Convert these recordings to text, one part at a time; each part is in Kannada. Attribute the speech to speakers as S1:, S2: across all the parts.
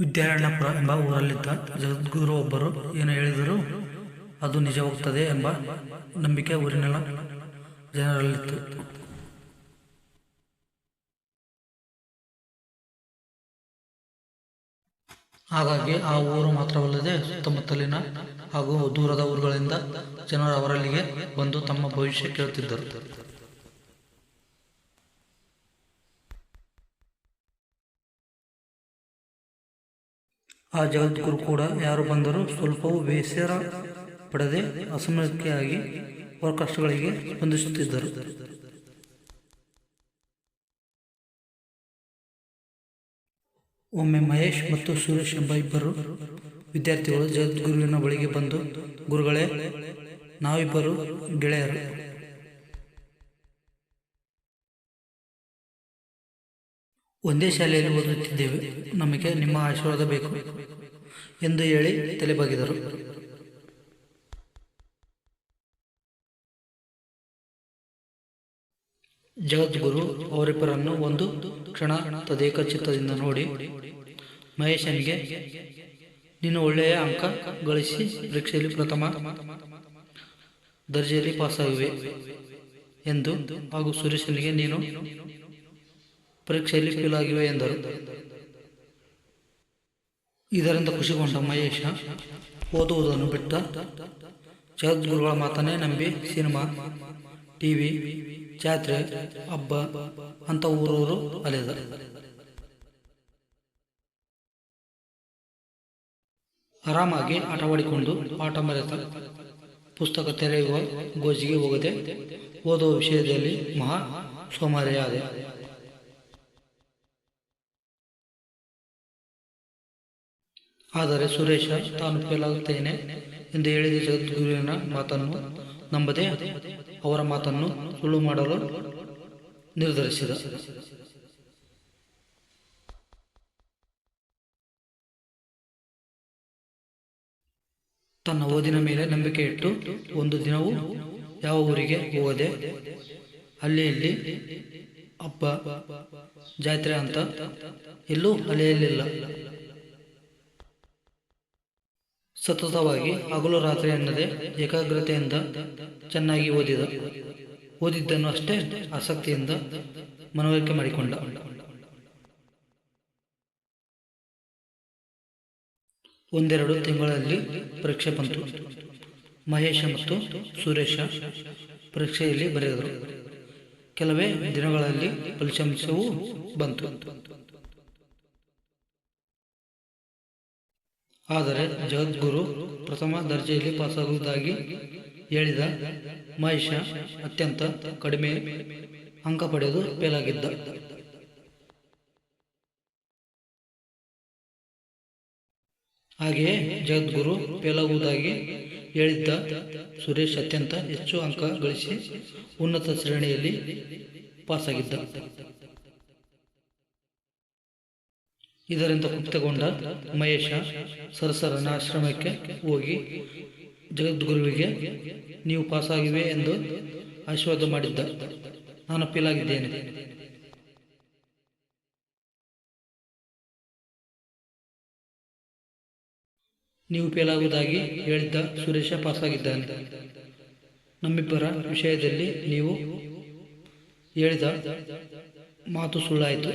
S1: ವಿದ್ಯಾರಣ್ಯಪುರ ಎಂಬ ಊರಲ್ಲಿದ್ದ ಜಗದ್ಗುರು ಒಬ್ಬರು ಏನು ಹೇಳಿದರು? ಅದು ನಿಜವಾಗುತ್ತದೆ ಎಂಬ ನಂಬಿಕೆ ಊರಿನ ಜನರಲ್ಲಿತ್ತು. ಹಾಗಾಗಿ ಆ ಊರು ಮಾತ್ರವಲ್ಲದೆ ಸುತ್ತಮುತ್ತಲಿನ ಹಾಗೂ ದೂರದ ಊರುಗಳಿಂದ ಜನರು ಅವರಲ್ಲಿಗೆ ಬಂದು ತಮ್ಮ ಭವಿಷ್ಯ ಕೇಳುತ್ತಿದ್ದರು. ಆ ಜಗದ್ಗುರು ಕೂಡ ಯಾರು ಬಂದರೂ ಸ್ವಲ್ಪವೂ ಬೇಸರ ಪಡೆದೆ ಅಸಮಯಕ್ಕೆಯಾಗಿ ಅವರ ಕಷ್ಟಗಳಿಗೆ ಸ್ಪಂದಿಸುತ್ತಿದ್ದರು. ಒಮ್ಮೆ ಮಹೇಶ್ ಮತ್ತು ಸುರೇಶ್ ಎಂಬ ಇಬ್ಬರು ವಿದ್ಯಾರ್ಥಿಗಳು ಜಗದ್ಗುರುವಿನ ಬಳಿಗೆ ಬಂದು, ಗುರುಗಳೇ, ನಾವಿಬ್ಬರು ಗೆಳೆಯರು. ಒಂದೇ ಶಾಲೆಯಲ್ಲಿ ಓದುತ್ತಿದ್ದೇವೆ. ನಮಗೆ ನಿಮ್ಮ ಆಶೀರ್ವಾದ ಬೇಕು ಎಂದು ಹೇಳಿ ತಲೆಬಾಗಿದರು. ಜಗದ್ಗುರು ಅವರಿಬ್ಬರನ್ನು ಒಂದು ಕ್ಷಣ ತದೇಕ ಚಿತ್ತದಿಂದ ನೋಡಿ, ಮಹೇಶನಿಗೆ, ನೀನು ಒಳ್ಳೆಯ ಅಂಕ ಗಳಿಸಿ ಪರೀಕ್ಷೆಯಲ್ಲಿ ಪ್ರಥಮ ದರ್ಜೆಯಲ್ಲಿ ಪಾಸಾಗಿವೆ ಎಂದು ಹಾಗೂ ಸುರೇಶನಿಗೆ, ನೀನು ಪರೀಕ್ಷೆಯಲ್ಲಿ ಫೇಲ್ ಆಗಿವೆ ಎಂದರು. ಇದರಿಂದ ಖುಷಿಗೊಂಡ ಮಹೇಶ ಓದುವುದನ್ನು ಬಿಟ್ಟ ಜಗದ್ಗುರುಗಳ ಮಾತನ್ನೇ ನಂಬಿ ಸಿನಿಮಾ, ಟಿವಿ, ಜಾತ್ರೆ, ಹಬ್ಬ ಅಂತ ಊರವರು ಅಲೆದ. ಆರಾಮಾಗಿ ಆಟವಾಡಿಕೊಂಡು ಆಟ ಮರೆತ ಪುಸ್ತಕ ತೆರೆಯುವ ಗೋಜಿಗೆ ಹೋಗದೆ ಓದುವ ವಿಷಯದಲ್ಲಿ ಮಹಾ ಸೋಮಾರಿಯಾದೆ. ಆದರೆ ಸುರೇಶ ತಾನು ಫೇಲಾಗುತ್ತೇನೆ ಎಂದು ಹೇಳಿದ ಜಗದ್ಗುರುವಿನ ಮಾತನ್ನು ನಂಬದೆ ಅವರ ಮಾತನ್ನು ಸುಳ್ಳು ಮಾಡಲು ನಿರ್ಧರಿಸಿದ. ತನ್ನ ಓದಿನ ಮೇಲೆ ನಂಬಿಕೆ ಇಟ್ಟು ಒಂದು ದಿನವೂ ಯಾವ ಊರಿಗೆ ಹೋಗದೆ ಅಲ್ಲಿ ಇಲ್ಲಿ ಹಬ್ಬ ಜಾತ್ರೆ ಅಂತ ಎಲ್ಲೂ ಅಲೆಯಲಿಲ್ಲ ಸತತವಾಗಿ ಹಗಲು ರಾತ್ರಿ ಎನ್ನದೆ ಏಕಾಗ್ರತೆಯಿಂದ ಚೆನ್ನಾಗಿ ಓದಿದ. ಓದಿದ್ದನ್ನು ಅಷ್ಟೇ ಆಸಕ್ತಿಯಿಂದ ಮನವರಿಕೆ ಮಾಡಿಕೊಂಡ. ಒಂದೆರಡು ತಿಂಗಳಲ್ಲಿ ಪರೀಕ್ಷೆ ಬಂತು. ಮಹೇಶ ಮತ್ತು ಸುರೇಶ ಪರೀಕ್ಷೆಯಲ್ಲಿ ಬರೆದರು. ಕೆಲವೇ ದಿನಗಳಲ್ಲಿ ಫಲಿತಾಂಶವೂ ಬಂತು. ಆದರೆ ಜಗದ್ಗುರು ಪ್ರಥಮ ದರ್ಜೆಯಲ್ಲಿ ಪಾಸಾಗುವುದಾಗಿ ಹೇಳಿದ ಮಹೇಶ ಅತ್ಯಂತ ಕಡಿಮೆ ಅಂಕ ಪಡೆದು ಫೇಲಾಗಿದ್ದ. ಹಾಗೆಯೇ ಜಗದ್ಗುರು ಫೇಲಾಗುವುದಾಗಿ ಹೇಳಿದ್ದ ಸುರೇಶ್ ಅತ್ಯಂತ ಹೆಚ್ಚು ಅಂಕ ಗಳಿಸಿ ಉನ್ನತ ಶ್ರೇಣಿಯಲ್ಲಿ ಪಾಸಾಗಿದ್ದ. ಇದರಿಂದ ಕುಪ್ತಗೊಂಡ ಮಹೇಶ ಸರಸರನ ಆಶ್ರಮಕ್ಕೆ ಹೋಗಿ ಜಗದ್ಗುರುವಿಗೆ, ನೀವು ಪಾಸಾಗಿವೆ ಎಂದು ಆಶೀರ್ವಾದ ಮಾಡಿದ್ದ, ನಾನು ಫೀಲಾಗಿದ್ದೇನೆ ನೀವು ಪೇಲಾಗುವುದಾಗಿ ಹೇಳಿದ್ದ ಸುರೇಶ ಪಾಸಾಗಿದ್ದಾನೆ. ನಮ್ಮಿಬ್ಬರ ವಿಷಯದಲ್ಲಿ ನೀವು ಹೇಳಿದ ಮಾತು ಸುಳ್ಳಾಯಿತು.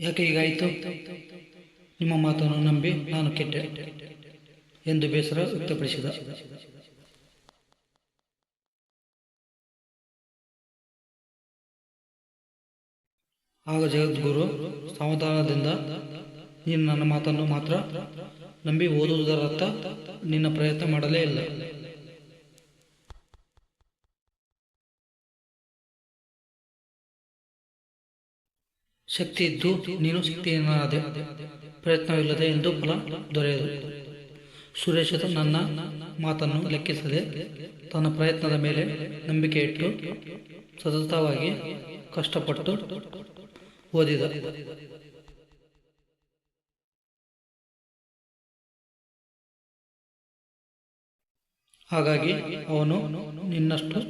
S1: ಯಾಕೆ ಹೀಗಾಯಿತು ನಿಮ್ಮ ಮಾತನ್ನು ನಂಬಿ ನಾನು ಕೆಟ್ಟೆ ಎಂದು ಬೇಸರ ವ್ಯಕ್ತಪಡಿಸಿದ. ಆಗ ಜಗದ್ಗುರು ಸಮಾಧಾನದಿಂದ ನೀನು ನನ್ನ ಮಾತನ್ನು ಮಾತ್ರ ನಂಬಿ ಓದುವುದರತ್ತ ನಿನ್ನ ಪ್ರಯತ್ನ ಮಾಡಲೇ ಇಲ್ಲ. ಶಕ್ತಿ ಇದ್ದು ನೀನು ಶಕ್ತಿಯನ್ನಾದೆ. ಪ್ರಯತ್ನವಿಲ್ಲದೆ ಎಂದು ಫಲ ದೊರೆಯದು. ಸುರೇಶ ನನ್ನ ಮಾತನ್ನು ಲೆಕ್ಕಿಸದೆ ತನ್ನ ಪ್ರಯತ್ನದ ಮೇಲೆ ನಂಬಿಕೆ ಇಟ್ಟು ಸತತವಾಗಿ ಕಷ್ಟಪಟ್ಟು ಓದಿದ. ಹಾಗಾಗಿ ಅವನು ನಿನ್ನಷ್ಟು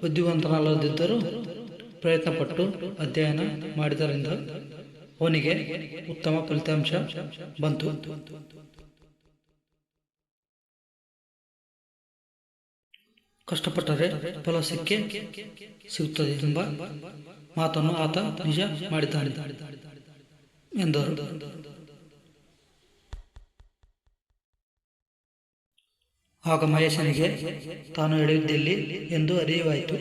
S1: ಬುದ್ಧಿವಂತನಲ್ಲದಿದ್ದರೂ ಪ್ರಯತ್ನಪಟ್ಟು ಅಧ್ಯಯನ ಮಾಡಿದ್ದರಿಂದ ಅವನಿಗೆ ಉತ್ತಮ ಫಲಿತಾಂಶ ಬಂತು. ಕಷ್ಟಪಟ್ಟರೆ ಫಲ ಸಿಕ್ಕೇ ಸಿಗುತ್ತದೆ ಎಂಬ ಮಾತನ್ನು ಆತ ನಿಜ ಮಾಡಿದ್ದಾನೆ ಎಂದರು. ಆಗ ಮಹೇಶನಿಗೆ ತಾನು ಎಳೆಯುವುದಿಲ್ಲ ಎಂದು ಅರಿವಾಯಿತು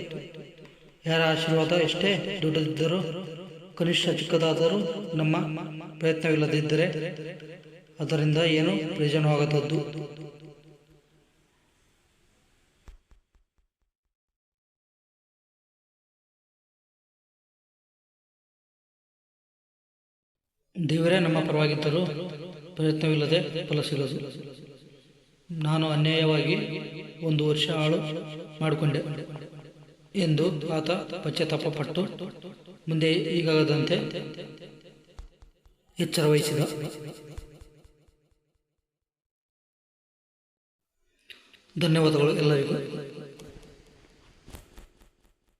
S1: ಯಾರ ಆಶೀರ್ವಾದ ಎಷ್ಟೇ ದೊಡ್ಡದಿದ್ದರೂ, ಕನಿಷ್ಠ ಚಿಕ್ಕದಾದರೂ ನಮ್ಮ ಪ್ರಯತ್ನವಿಲ್ಲದಿದ್ದರೆ ಅದರಿಂದ ಏನು ಪ್ರಯೋಜನವಾಗದದ್ದು ದೇವರೇ, ನಮ್ಮ ಪರವಾಗಿದ್ದರೂ ಪ್ರಯತ್ನವಿಲ್ಲದೆ ಫಲ ಸಿಗದು. ನಾನು ಅನ್ಯಾಯವಾಗಿ ಒಂದು ವರ್ಷ ಹಾಳು ಮಾಡಿಕೊಂಡೆ. ಎಂದು ಆತ ಪಶ್ಚಾತ್ತಾಪ ಪಟ್ಟು ಮುಂದೆ ಈಗಾಗದಂತೆ ಎಚ್ಚರ ವಹಿಸಿದ ಧನ್ಯವಾದಗಳು ಎಲ್ಲರಿಗೂ.